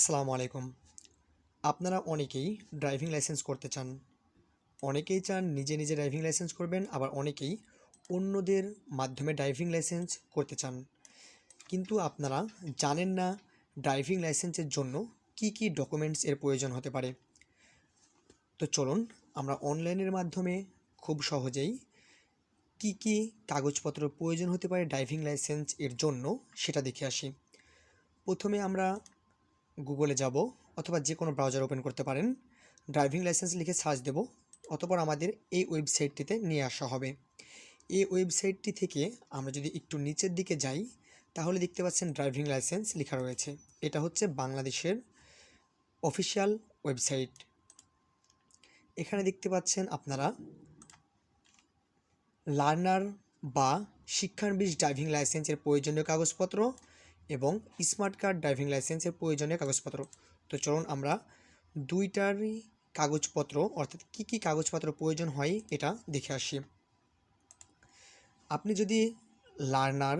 আসসালামু আলাইকুম। আপনারা অনেকেই ড্রাইভিং লাইসেন্স করতে চান। অনেকেই চান নিজে নিজে ড্রাইভিং লাইসেন্স করবেন, আবার অনেকেই অন্যদের মাধ্যমে ড্রাইভিং লাইসেন্স করতে চান। কিন্তু আপনারা জানেন না ড্রাইভিং লাইসেন্সের জন্য কি কি ডকুমেন্টস এর প্রয়োজন হতে পারে। তো চলুন আমরা অনলাইনের মাধ্যমে খুব সহজেই কি কি কাগজপত্র প্রয়োজন হতে পারে ড্রাইভিং লাইসেন্স এর জন্য সেটা দেখে আসি। প্রথমে আমরা গুগলে যাব অথবা যে কোনো ব্রাউজার ওপেন করতে পারেন। ড্রাইভিং লাইসেন্স লিখে সার্চ দেব অতপর আমাদের এই ওয়েবসাইটটিতে নিয়ে আসা হবে। এই ওয়েবসাইটটি থেকে আমরা যদি একটু নিচের দিকে যাই, তাহলে দেখতে পাচ্ছেন ড্রাইভিং লাইসেন্স লেখা রয়েছে। এটা হচ্ছে বাংলাদেশের অফিসিয়াল ওয়েবসাইট এখানে দেখতে পাচ্ছেন আপনারা লার্নার বা শিক্ষানবিশ ড্রাইভিং লাইসেন্সের প্রয়োজনীয় কাগজপত্র এবং স্মার্ট কার্ড ড্রাইভিং লাইসেন্সের প্রয়োজনীয় কাগজপত্র। তো চলুন আমরা দুইটারই কাগজপত্র, অর্থাৎ কী কী কাগজপত্র প্রয়োজন হয় এটা দেখে আসি। আপনি যদি লার্নার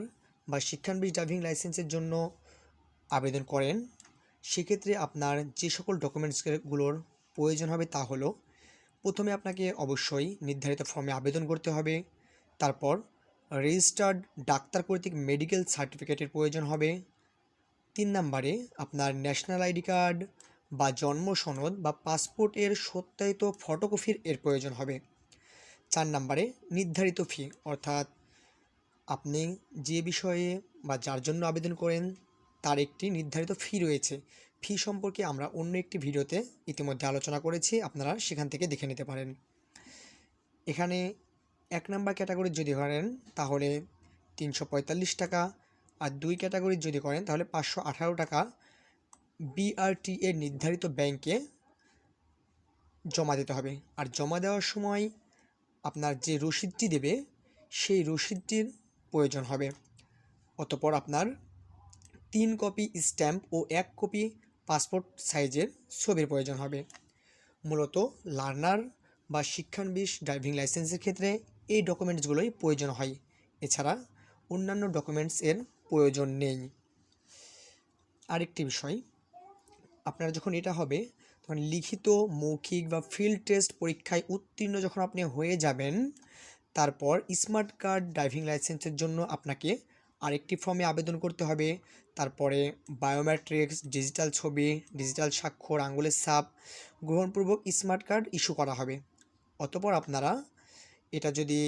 বা শিক্ষানবিশ ড্রাইভিং লাইসেন্সের জন্য আবেদন করেন, সেক্ষেত্রে আপনার যে সকল ডকুমেন্টসগুলোর প্রয়োজন হবে তা হলো, প্রথমে আপনাকে অবশ্যই নির্ধারিত ফর্মে আবেদন করতে হবে, তারপর রেজিস্টার্ড ডাক্তার কর্তৃক মেডিকেল সার্টিফিকেটের প্রয়োজন হবে। তিন নম্বরে আপনার ন্যাশনাল আইডি কার্ড বা জন্ম সনদ বা পাসপোর্টের সত্যায়িত ফটোকপির এর প্রয়োজন হবে। চার নম্বরে নির্ধারিত ফি অর্থাৎ আপনি যে বিষয়ে বা যার জন্য আবেদন করেন, তার একটি নির্ধারিত ফি রয়েছে। ফি সম্পর্কে আমরা অন্য একটি ভিডিওতে ইতিমধ্যে আলোচনা করেছি, আপনারা সেখান থেকে দেখে নিতে পারেন। এখানে এক নাম্বার ক্যাটাগরির যদি করেন, তাহলে তিনশো পঁয়তাল্লিশ টাকা। আর দুই ক্যাটাগরির যদি করেন, তাহলে পাঁচশো আঠারো টাকা। বিআরটি এর নির্ধারিত ব্যাংকে জমা দিতে হবে। আর জমা দেওয়ার সময় আপনার যে রসিদটি দেবে, সেই রসিদটির প্রয়োজন হবে। অতপর আপনার তিন কপি স্ট্যাম্প ও এক কপি পাসপোর্ট সাইজের ছবির প্রয়োজন হবে। মূলত লার্নার বা শিক্ষানবিশ ড্রাইভিং লাইসেন্সের ক্ষেত্রে এই ডকুমেন্টসগুলোই প্রয়োজন হয়। এছাড়া অন্যান্য ডকুমেন্টস এর প্রয়োজন নেই। আরেকটি বিষয়, আপনার যখন এটা হবে, তখন লিখিত, মৌখিক বা ফিল্ড টেস্ট পরীক্ষায় উত্তীর্ণ যখন আপনি হয়ে যাবেন, তারপর স্মার্ট কার্ড ড্রাইভিং লাইসেন্সের জন্য আপনাকে আরেকটি ফর্মে আবেদন করতে হবে। তারপরে বায়োমেট্রিক্স ডিজিটাল ছবি ডিজিটাল স্বাক্ষর আঙুলের সাপ গ্রহণপূর্বক স্মার্ট কার্ড ইস্যু করা হবে। অতপর আপনারা এটা যদি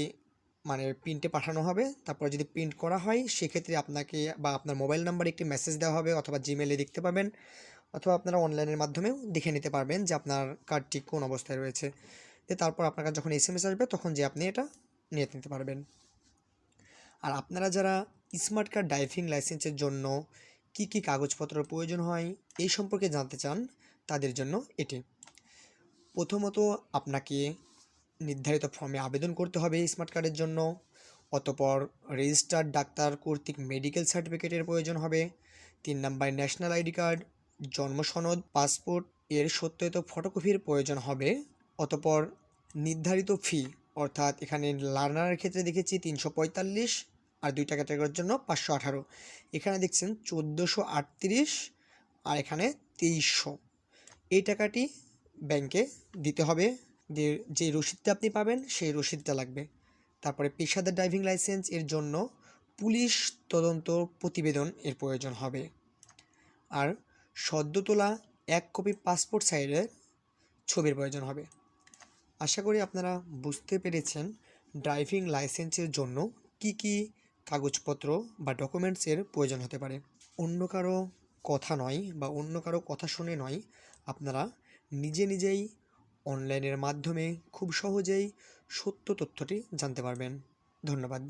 মানে প্রিন্টে পাঠানো হবে, তারপর যদি প্রিন্ট করা হয়, সেক্ষেত্রে আপনাকে বা আপনার মোবাইল নাম্বারে একটি মেসেজ দেওয়া হবে অথবা জিমেলে দেখতে পাবেন অথবা আপনারা অনলাইনের মাধ্যমেও দেখে নিতে পারবেন যে আপনার কার্ডটি কোন অবস্থায় রয়েছে। তারপর আপনার যখন এস এম এস আসবে, তখন যে আপনি এটা নিয়ে নিতে পারবেন। আর আপনারা যারা স্মার্ট কার্ড ড্রাইভিং লাইসেন্সের জন্য কি কি কাগজপত্র প্রয়োজন হয়, এই সম্পর্কে জানতে চান, তাদের জন্য এটি। প্রথমত আপনাকে নির্ধারিত ফর্মে আবেদন করতে হবে স্মার্ট কার্ডের জন্য। অতপর রেজিস্টার্ড ডাক্তার কর্তৃক মেডিকেল সার্টিফিকেটের প্রয়োজন হবে। তিন নাম্বার ন্যাশনাল আইডি কার্ড জন্ম সনদ পাসপোর্ট এর সত্যায়িত ফটোকপির প্রয়োজন হবে। অতপর নির্ধারিত ফি অর্থাৎ এখানে লার্নারের ক্ষেত্রে দেখেছি তিনশো পঁয়তাল্লিশ আর দুইটা ক্যাটাগরির জন্য পাঁচশো আঠারো। এখানে দেখছেন চোদ্দোশো আটত্রিশ আর এখানে তেইশশো। এই টাকাটি ব্যাংকে দিতে হবে। যে যে রসিদটা আপনি পাবেন, সেই রসিদটা লাগবে। তারপরে পেশাদার ড্রাইভিং লাইসেন্স এর জন্য পুলিশ তদন্ত প্রতিবেদন এর প্রয়োজন হবে। আর সদ্য তোলা এক কপি পাসপোর্ট সাইজের ছবির প্রয়োজন হবে। আশা করি আপনারা বুঝতে পেরেছেন ড্রাইভিং লাইসেন্সের জন্য কি কি কাগজপত্র বা ডকুমেন্টসের প্রয়োজন হতে পারে। অন্য কারও কথা নয় বা অন্য কারও কথা শুনে নয়, আপনারা নিজে নিজেই অনলাইনের মাধ্যমে খুব সহজেই সত্য তথ্যটি জানতে পারবেন। ধন্যবাদ।